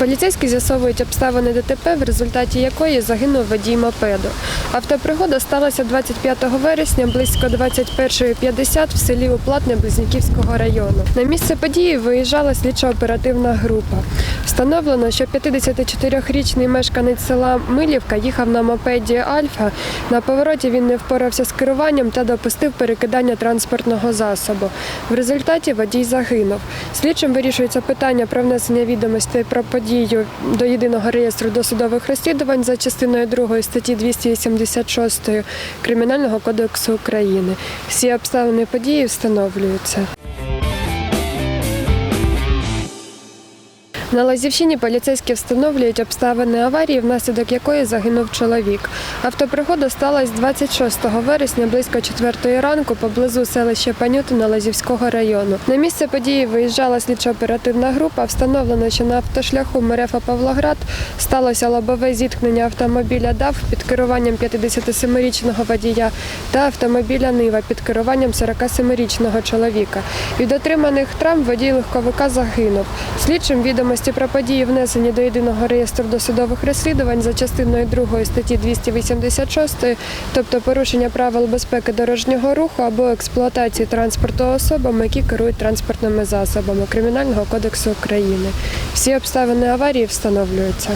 Поліцейські з'ясовують обставини ДТП, в результаті якої загинув водій мопеду. Автопригода сталася 25 вересня близько 21.50 в селі Уплатне Близнюківського району. На місце події виїжджала слідчо-оперативна група. Встановлено, що 54-річний мешканець села Милівка їхав на мопеді Альфа. На повороті він не впорався з керуванням та допустив перекидання транспортного засобу. В результаті водій загинув. Слідчим вирішується питання про внесення відомостей про подію до єдиного реєстру досудових розслідувань за частиною 2 статті 286 Кримінального кодексу України. Всі обставини події встановлюються. На Лазівщині поліцейські встановлюють обставини аварії, внаслідок якої загинув чоловік. Автопригода сталася 26 вересня близько 4 ранку поблизу селища Панютина Лазівського району. На місце події виїжджала слідчо-оперативна група. Встановлено, що на автошляху Мерефа Павлоград сталося лобове зіткнення автомобіля ДАВ під керуванням 57-річного водія та автомобіля Нива під керуванням 47-річного чоловіка. Від отриманих травм водій легковика загинув. Слідчим відомості про події внесені до єдиного реєстру досудових розслідувань за частиною 2 статті 286, тобто порушення правил безпеки дорожнього руху або експлуатації транспорту особами, які керують транспортними засобами Кримінального кодексу України. Всі обставини аварії встановлюються.